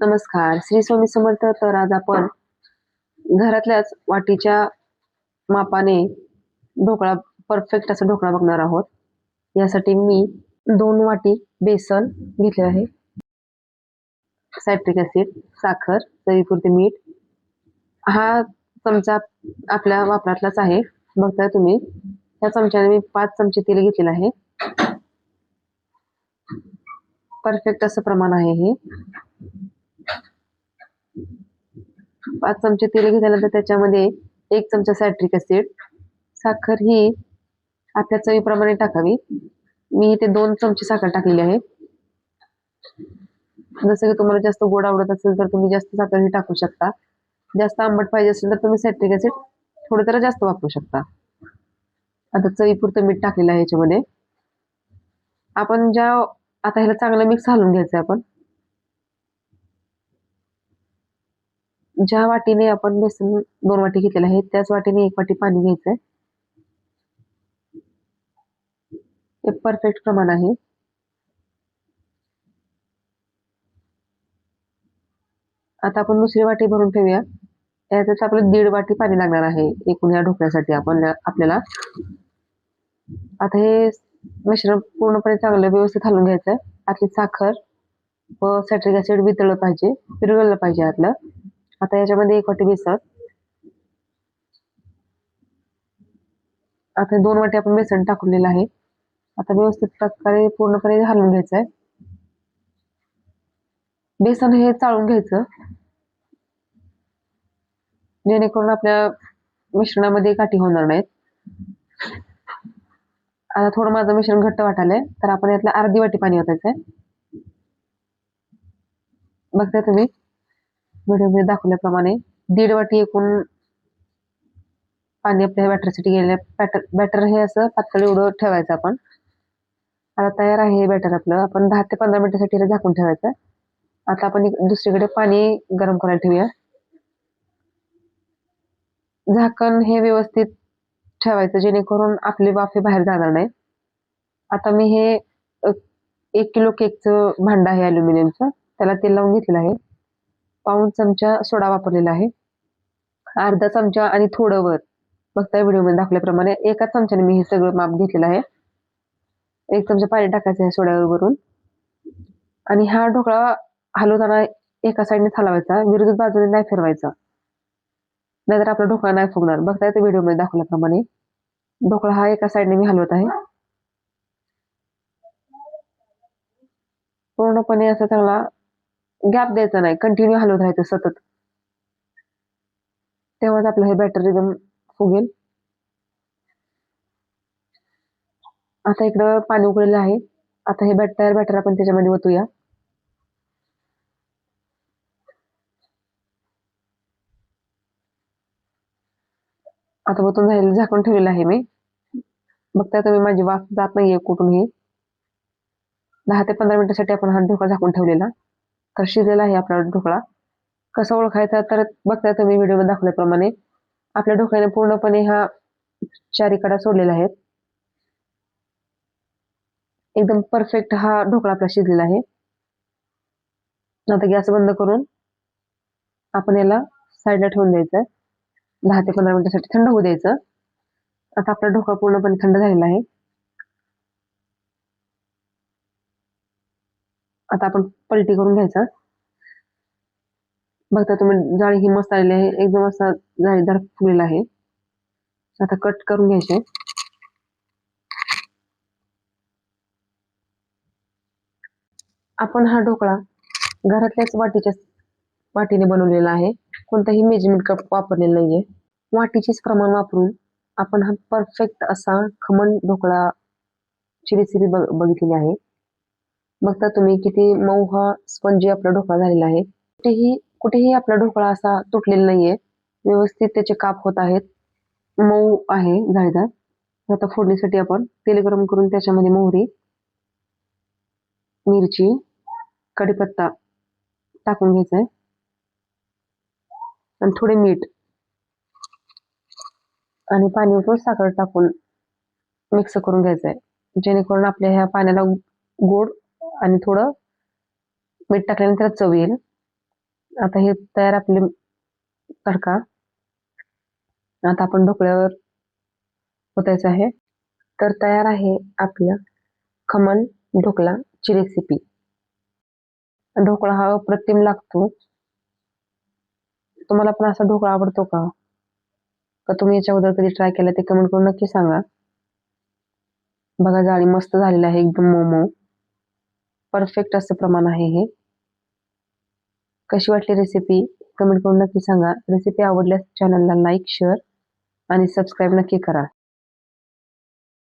नमस्कार. श्री स्वामी समर्थ तर आज आपण घरातल्याच वाटीच्या मापाने ढोकळा परफेक्ट असा ढोकळा बघणार आहोत. यासाठी मी दोन वाटी बेसन घेतले आहे. सायट्रिक ऍसिड साखर चवीपुरते मीठ. हा चमचा आपल्या वापरातलाच आहे. बघताय तुम्ही. त्या चमच्याने मी पाच चमचे तेल घेतलेलं आहे. परफेक्ट असं प्रमाण आहे हे. पाच चमचे तेल घेतल्यानंतर त्याच्यामध्ये एक चमचा सॅट्रिक ऍसिड साखर ही आपल्या चवीप्रमाणे टाकावी. मी इथे दोन चमचे साखर टाकलेली आहे. जसं की तुम्हाला जास्त गोड आवडत असेल तर तुम्ही जास्त साखर ही टाकू शकता. जास्त आंबट पाहिजे असेल तर तुम्ही सॅट्रिक ऍसिड थोडं जरा जास्त वापरू शकता. आता चवीपुरतं मीठ टाकलेलं आहे याच्यामध्ये. आपण ज्या आता ह्याला चांगलं मिक्स घालून घ्यायचं आपण. ज्या वाटीने आपण बेसन दोन वाटी घेतलेलं आहे त्याच वाटीने एक वाटी पाणी घ्यायचंय. हे परफेक्ट प्रमाण आहे. आता आपण दुसरी वाटी भरून ठेवूया. यातच आपलं दीड वाटी पाणी लागणार आहे एकूण या ढोकळ्यासाठी आपण आपल्याला. आता हे मिश्रण पूर्णपणे चांगलं व्यवस्थित घालून घ्यायचं आतली साखर व सॅट्रिक ऍसिड वितळलं पाहिजे विरगळलं पाहिजे आतलं. आता याच्यामध्ये एक वाटी बेसन. आता दोन वाटी आपण बेसन टाकलेलं आहे. आता व्यवस्थित प्रकारे पूर्णपणे घालून घ्यायचं आहे बेसन हे चाळून घ्यायचं. जेणेकरून आपल्या मिश्रणामध्ये काठी होणार नाहीत. आता थोडं माझं मिश्रण घट्ट वाटायलंय तर आपण यातलं अर्धी वाटी पाणी ओतायचंय. बघताय तुम्ही? व्हिडिओमध्ये दाखवल्याप्रमाणे दीड वाटी एकूण पाणी आपल्या बॅटरसाठी गेले. बॅटर बॅटर हे असं पातळ एवढं ठेवायचं आपण. आता तयार आहे हे बॅटर आपलं. आपण दहा ते पंधरा मिनिटासाठी झाकून ठेवायचं. आता आपण दुसरीकडे पाणी गरम करायला ठेवूया. झाकण हे व्यवस्थित ठेवायचं जेणेकरून आपली वाफे बाहेर जाणार नाही. आता मी हे एक किलो केकचं भांड आहे अल्युमिनियमचं त्याला तेल लावून घेतलेलं आहे. पाऊण चमचा सोडा वापरलेला आहे. अर्धा चमचा आणि थोडं वर. बघताय व्हिडिओमध्ये दाखवल्याप्रमाणे एकाच चमच्याने मी हे सगळं माप घेतलेलं आहे. एक चमचा पाणी टाकायचं आहे सोड्यावर वरून. आणि हा ढोकळा हलवताना एका साईडने हलवायचा विरुद्ध बाजूने नाही फिरवायचा. नाहीतर आपला ढोकळा नाही फुगणार. बघताय ते व्हिडिओमध्ये दाखवल्याप्रमाणे. ढोकळा हा एका साईडने मी हलवत आहे. पूर्णपणे असं चांगला गॅप द्यायचा नाही कंटिन्यू हलवत राहायचं सतत. तेव्हाच आपलं हे बॅटर एकदम फुगेल. आता इकडं पाणी उकळलेलं आहे. आता हे बॅट तयार बॅटर आपण त्याच्यामध्ये ओतूया. आता ओतून झालेलं झाकून ठेवलेलं आहे मी. बघता तुम्ही माझी वाफ जात नाहीये कुठूनही. दहा ते पंधरा मिनिटासाठी आपण हा ढोका झाकून ठेवलेला. तर शिजलेला आहे आपला ढोकळा. कसा ओळखायचा तर बघताय तुम्ही व्हिडिओमध्ये दाखवल्याप्रमाणे. आपल्या ढोकळ्याने पूर्णपणे हा चारीकडा सोडलेला आहे. एकदम परफेक्ट हा ढोकळा आपला शिजलेला आहे. आता गॅस बंद करून आपण याला साईडला ठेवून द्यायचं. दहा ते पंधरा मिनिटासाठी थंड होऊ द्यायचं. आता आपला ढोकळा पूर्णपणे थंड झालेला आहे. आता आपण पलटी करून घ्यायचा. बघता तुम्ही जाळी ही मस्त आलेली आहे. एकदम असा जाळीदार फुलेला आहे. आता कट करून घ्यायचे. आपण हा ढोकळा घरातल्याच वाटीच्या वाटीने बनवलेला आहे. कोणताही मेजरमेंट कप वापरलेला नाहीये. वाटीचेच प्रमाण वापरून आपण हा परफेक्ट असा खमण ढोकळा ची रेसिपी बघितलेली आहे. बघता तुम्ही किती मऊ हा स्पंजी आपला ढोकळा झालेला आहे. कुठेही कुठेही आपला ढोकळा असा तुटलेला नाहीये. व्यवस्थित त्याचे काप होत आहेत. मऊ आहे जाळीदार आता फोडणीसाठी आपण तेल गरम करून त्याच्यामध्ये मोहरी मिरची कढीपत्ता टाकून घ्यायचा आहे आणि थोडे मीठ. आणि पाणी साखर टाकून मिक्स करून घ्यायचं आहे जेणेकरून आपल्या ह्या पाण्याला गोड आणि थोडं मीठ टाकल्यानंतर चव येईल. आता हे तयार आपले तडका. आता आपण ढोकळ्यावर होतायचं आहे. तर तयार आहे आपलं खमन ढोकळाची रेसिपी ढोकळा हा अप्रतिम लागतो. तुम्हाला पण असा ढोकळा आवडतो का? का तुम्ही याच्या अगोदर कधी ट्राय केला ते कमेंट करून नक्की सांगा. बघा जाळी मस्त झालेलं आहे एकदम मोमो परफेक्ट असं प्रमाण आहे हे. कशी वाटली रेसिपी कमेंट करून नक्की सांगा. रेसिपी आवडल्यास चॅनलला लाईक शेअर आणि सबस्क्राईब नक्की करा.